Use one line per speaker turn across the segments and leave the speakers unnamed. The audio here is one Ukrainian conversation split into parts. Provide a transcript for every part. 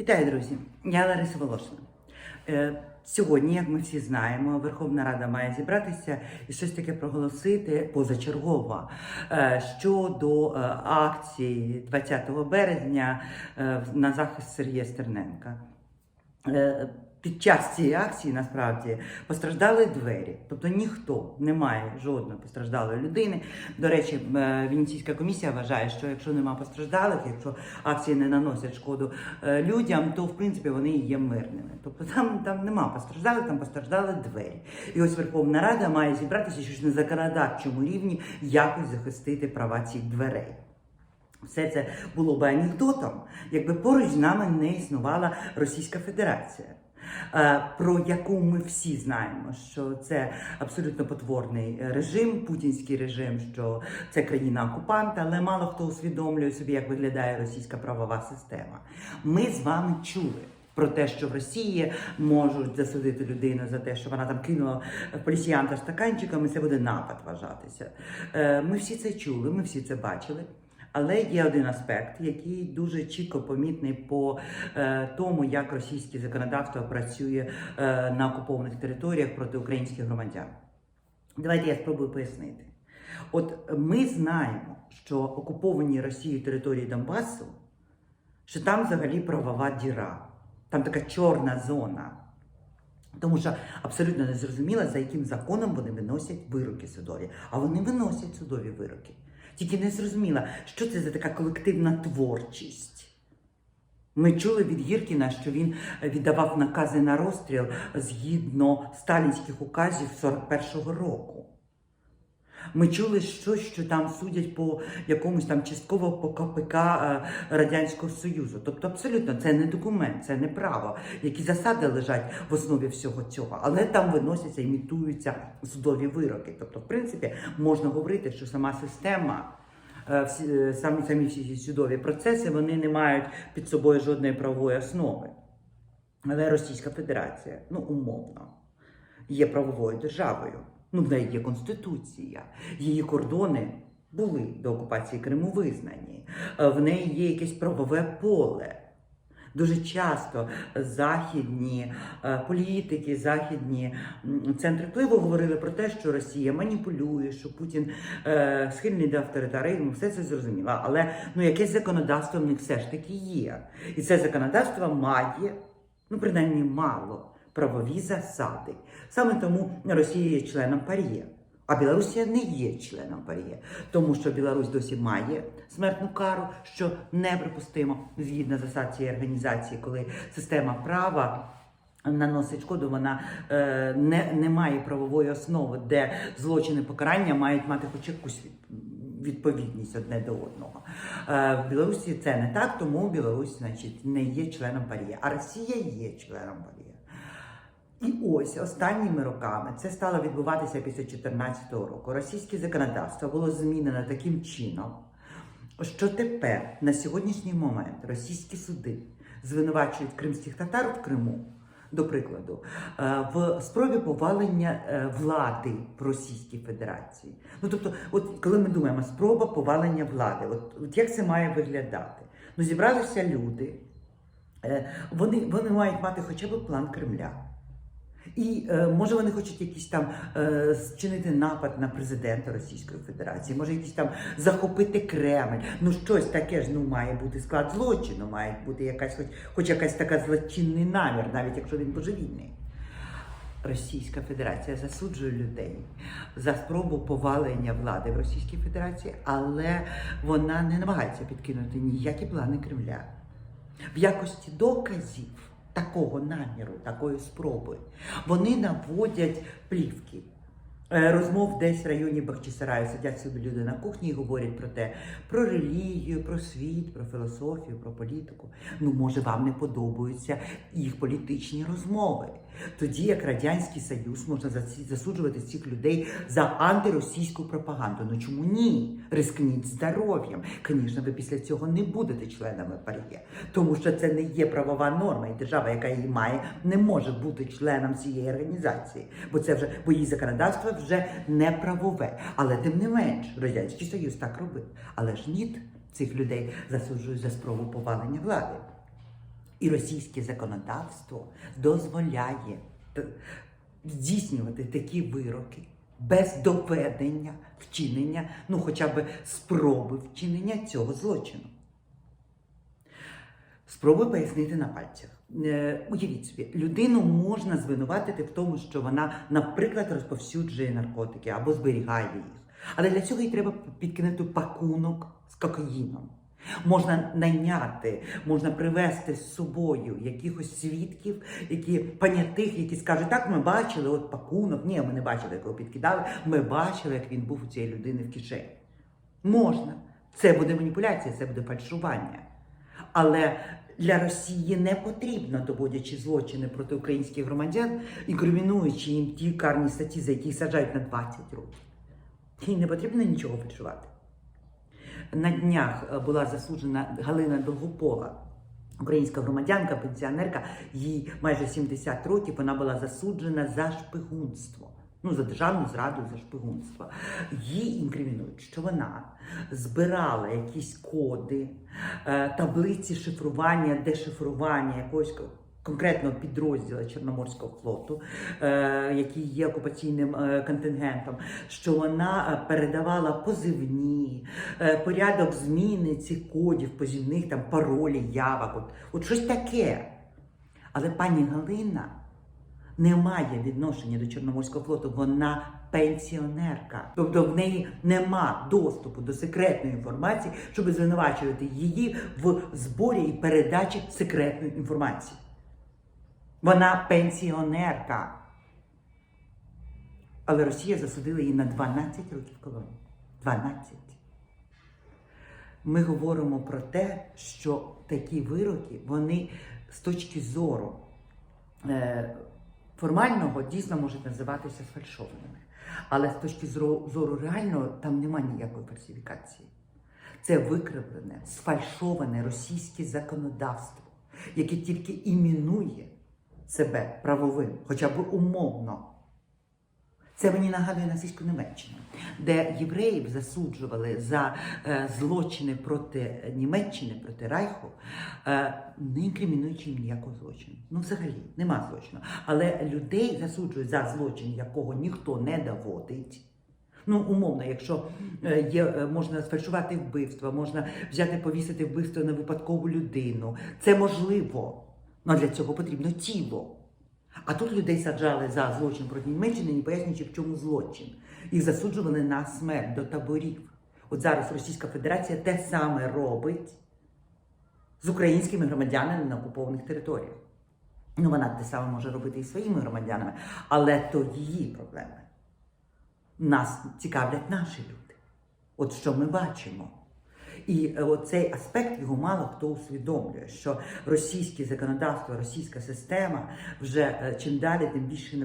Вітаю, друзі! Я Лариса Волошина. Е, Сьогодні, як ми всі знаємо, Верховна Рада має зібратися і щось таке проголосити позачергово е, щодо е, акції 20 березня на захист Сергія Стерненка. Під час цієї акції насправді постраждали двері, тобто ніхто немає жодної постраждалої людини. До речі, е, Венеційська комісія вважає, що якщо нема постраждалих, якщо акції не наносять шкоду е, людям, то в принципі вони є мирними. Тобто там, там нема постраждалих, там постраждали двері. І ось Верховна Рада має зібратися щось на законодавчому рівні якось захистити права цих дверей. Все це було би анекдотом, якби поруч з нами не існувала Російська Федерація, про яку ми всі знаємо, що це абсолютно потворний режим, путінський режим, що це країна-окупант, але мало хто усвідомлює собі, як виглядає російська правова система. Ми з вами чули. Про те, що в Росії можуть засудити людину за те, що вона там кинула поліціянта стаканчиками, це буде напад вважатися. Е, Ми всі це чули, ми всі це бачили. Але є один аспект, який дуже чітко помітний по е, тому, як російське законодавство працює е, на окупованих територіях проти українських громадян. Давайте я спробую пояснити. От ми знаємо, що окуповані Росією території Донбасу, що там взагалі правова діра, там така чорна зона. Тому що абсолютно не зрозуміло, за яким законом вони виносять вироки судові. А вони виносять судові вироки. Тільки не зрозуміла, що це за така колективна творчість. Ми чули від Гіркіна, що він віддавав накази на розстріл згідно сталінських указів 41-го року. Ми чули щось, що там судять по якомусь там частково по КПК е, Радянського Союзу. Тобто, абсолютно це не документ, це не право, які засади лежать в основі всього цього, але там виносяться, імітуються судові вироки. Тобто, в принципі, можна говорити, що сама система. е, е, Самі самі всі судові процеси вони не мають під собою жодної правової основи. Але Російська Федерація, ну умовно, є правовою державою. Ну, в неї є конституція, її кордони були до окупації Криму визнані. Е, В неї є якесь правове поле. Дуже часто західні е, політики, західні центри впливу говорили про те, що Росія маніпулює, що Путін е, схильний до авторитаризму, все це зрозуміло. Але ну якесь законодавство в них все ж таки є. І це законодавство має, ну принаймні мало правові засади. Саме тому Росія є членом ПАРЄ. А Білорусія не є членом ПАРЄ, тому що Білорусь досі має смертну кару, що неприпустимо згідно засад цієї організації, коли система права. Наносить шкоду, вона е, не, не має правової основи, де злочини покарання мають мати хоч якусь відповідність одне до одного. Е, в Білорусі це не так, тому Білорусь, значить, не є членом ПАРЄ, а Росія є членом ПАРЄ. І ось останніми роками це стало відбуватися після 2014 року. Російське законодавство було змінено таким чином, що тепер на сьогоднішній момент російські суди звинувачують кримських татар в Криму. До прикладу, е, в спробі повалення е, влади в Російській Федерації. Ну тобто, от коли ми думаємо, спроба повалення влади, от, от як це має виглядати? Ну, зібралися люди, е, вони, вони мають мати хоча б план Кремля. І е, може вони хочуть якийсь там е, напад на президента Російської Федерації, може якийсь там захопити Кремль. Ну щось таке ж ну має бути склад злочину, має бути якась, хоч, хоч якась така злочинний намір, навіть якщо він божевільний. Російська Федерація засуджує людей за спробу повалення влади в Російській Федерації, але вона не намагається підкинути ніякі плани Кремля. В якості доказів такого наміру, такої спроби, вони наводять плівки. Е, Розмов десь в районі Бахчисараю сидять собі люди на кухні і говорять про те, про релігію, про світ, про філософію, про політику. Ну, може, вам не подобаються їх політичні розмови. Тоді як Радянський Союз можна засуджувати цих людей за антиросійську пропаганду. Ну чому ні? Рискніть здоров'ям. Звісно, ви після цього не будете членами ПАРЄ, тому що це не є правова норма, і держава, яка її має, не може бути членом цієї організації, бо це вже бо її законодавство вже не правове. Але тим не менш, Радянський Союз так робив. Але ж ні, цих людей засуджують за спробу повалення влади. І російське законодавство дозволяє здійснювати такі вироки без доведення вчинення, ну хоча б спроби вчинення цього злочину. Спробую пояснити на пальцях. Е, уявіть собі, людину можна звинуватити в тому, що вона, наприклад, розповсюджує наркотики або зберігає їх. Але для цього їй треба підкинути пакунок з кокаїном. Можна найняти, можна привезти з собою якихось свідків, які понятих, які скажуть, так ми бачили, от пакунок. Ні, ми не бачили, як його підкидали. Ми бачили, як він був у цієї людини в кишені. Можна. Це буде маніпуляція, це буде фальшування. Але для Росії не потрібно, доводячи злочини проти українських громадян, інкримінуючи їм ті карні статті, за які саджають на 20 років. Їй не потрібно нічого фальшувати. На днях е, була засуджена Галина Долгопола, українська громадянка, пенсіонерка, їй майже 70 років. Вона була засуджена за шпигунство. Ну, за державну зраду, за шпигунство. Їй інкримінують, що вона збирала якісь коди, е, таблиці шифрування, дешифрування якогось конкретного підрозділу Чорноморського флоту, е, який є окупаційним е, контингентом, що вона передавала позивні, порядок зміни цих кодів, позивних там паролі, явок, от, от щось таке. Але пані Галина не має відношення до Чорноморського флоту, вона пенсіонерка. Тобто в неї нема доступу до секретної інформації, щоб звинувачувати її в зборі і передачі секретної інформації. Вона пенсіонерка. Але Росія засудила її на 12 років колонії. 12. Ми говоримо про те, що такі вироки, вони з точки зору е, формального дійсно можуть називатися сфальшованими. Але з точки зору, зору реального там немає ніякої фальсифікації. Це викривлене, сфальшоване російське законодавство, яке тільки імінує себе правовим, хоча б умовно. Це мені нагадує нацистську Німеччину, де євреїв засуджували за е, злочини проти Німеччини, проти Райху, е, не інкримінуючи їм ніякого злочину. Ну, взагалі, нема злочину. Але людей засуджують за злочин, якого ніхто не доводить. Ну, умовно, якщо е, є, можна сфальшувати вбивство, можна взяти повісити вбивство на випадкову людину. Це можливо. Але для цього потрібно тіло. А тут людей саджали за злочин проти Німеччини, не пояснюючи, в чому злочин. Їх засуджували на смерть до таборів. От зараз Російська Федерація те саме робить з українськими громадянами на окупованих територіях. Ну, вона те саме може робити і своїми громадянами, але то її проблеми. Нас цікавлять наші люди. От що ми бачимо. І е, оцей аспект його мало хто усвідомлює, що російське законодавство, російська система вже е, чим далі, тим більше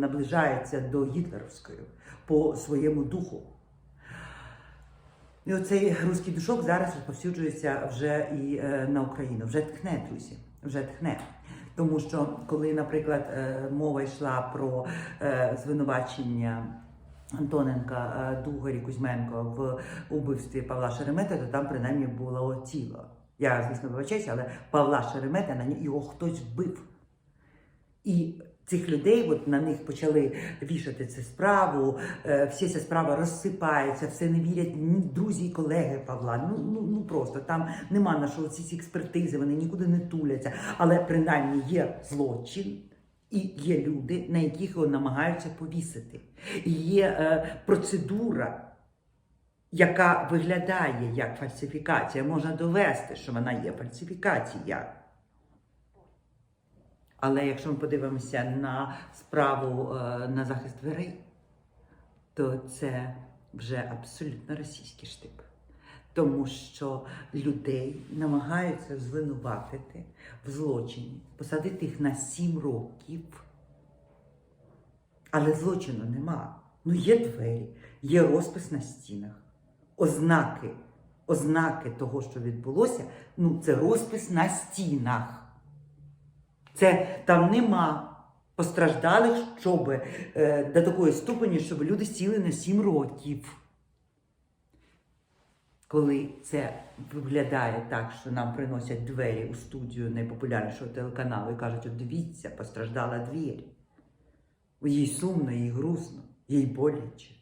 наближається до гітлерівської по своєму духу. І оцей руський душок зараз розповсюджується вже і е, на Україну. Вже тхне, друзі, вже тхне. Тому що коли, наприклад, мова йшла про звинувачення Антоненка, е, Дугарі, Кузьменко в убивстві Павла Шеремета, то там принаймні було тіло. Я, звісно, вибачаюся, але Павла Шеремета на його хтось вбив. І цих людей, от на них почали вішати цю справу, е, всі ця справа розсипається, все не вірять ні друзі і колеги Павла. Ну, ну, ну просто там нема на що ці, ці експертизи, вони нікуди не туляться. Але принаймні є злочин. І є люди, на яких його намагаються повісити. І є е, процедура, яка виглядає як фальсифікація. Можна довести, що вона є фальсифікація. Але якщо ми подивимося на справу е, на захист дверей, то це вже абсолютно російський штип. Тому що людей намагаються звинуватити в злочині, посадити їх на сім років. Але злочину нема. Ну, є двері, є розпис на стінах, ознаки, ознаки того, що відбулося, ну, це розпис на стінах. Це там нема постраждалих, щоб е, до такої ступені, щоб люди сіли на 7 років. Коли це виглядає так, що нам приносять двері у студію найпопулярнішого телеканалу і кажуть, от дивіться, постраждала двір. Їй сумно, їй грустно, їй боляче.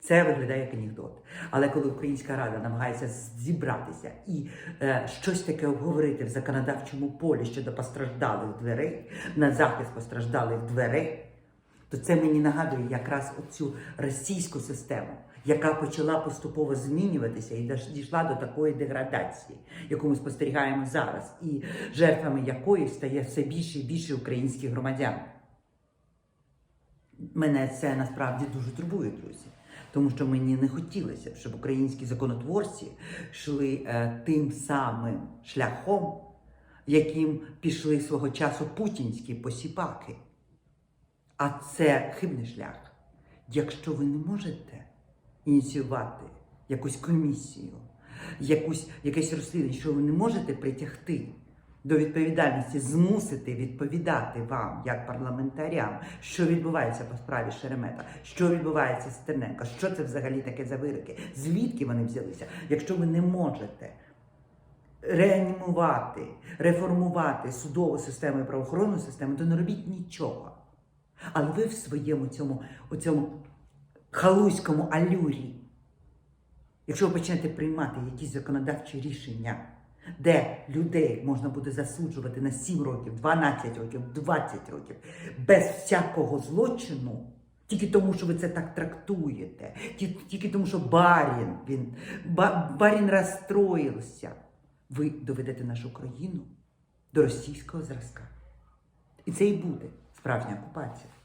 Це виглядає як анекдот. Але коли Українська Рада намагається зібратися і е, щось таке обговорити в законодавчому полі щодо постраждалих дверей, на захист постраждалих дверей, то це мені нагадує якраз оцю російську систему, яка почала поступово змінюватися і дійшла до такої деградації, яку ми спостерігаємо зараз, і жертвами якої стає все більше і більше українських громадян. Мене це насправді дуже турбує, друзі. Тому що мені не хотілося б, щоб українські законотворці йшли е, тим самим шляхом, яким пішли свого часу путінські посіпаки. А це хибний шлях. Якщо ви не можете ініціювати якусь комісію, якусь, якесь розслідування, що ви не можете притягти до відповідальності, змусити відповідати вам, як парламентарям, що відбувається по справі Шеремета, що відбувається з Стерненка, що це взагалі таке за вироки, звідки вони взялися, якщо ви не можете реанімувати, реформувати судову систему і правоохоронну систему, то не робіть нічого. Але ви в своєму цьому, у цьому халуйському алюрі, якщо ви почнете приймати якісь законодавчі рішення, де людей можна буде засуджувати на 7 років, 12 років, 20 років, без всякого злочину, тільки тому, що ви це так трактуєте, тільки тому, що барін, він, барін розстроївся, ви доведете нашу країну до російського зразка. І це і буде справжня окупація.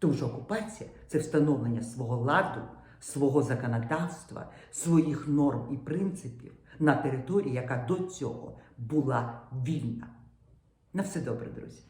Тому що окупація це встановлення свого ладу, свого законодавства, своїх норм і принципів на території, яка до цього була вільна. На все добре, друзі.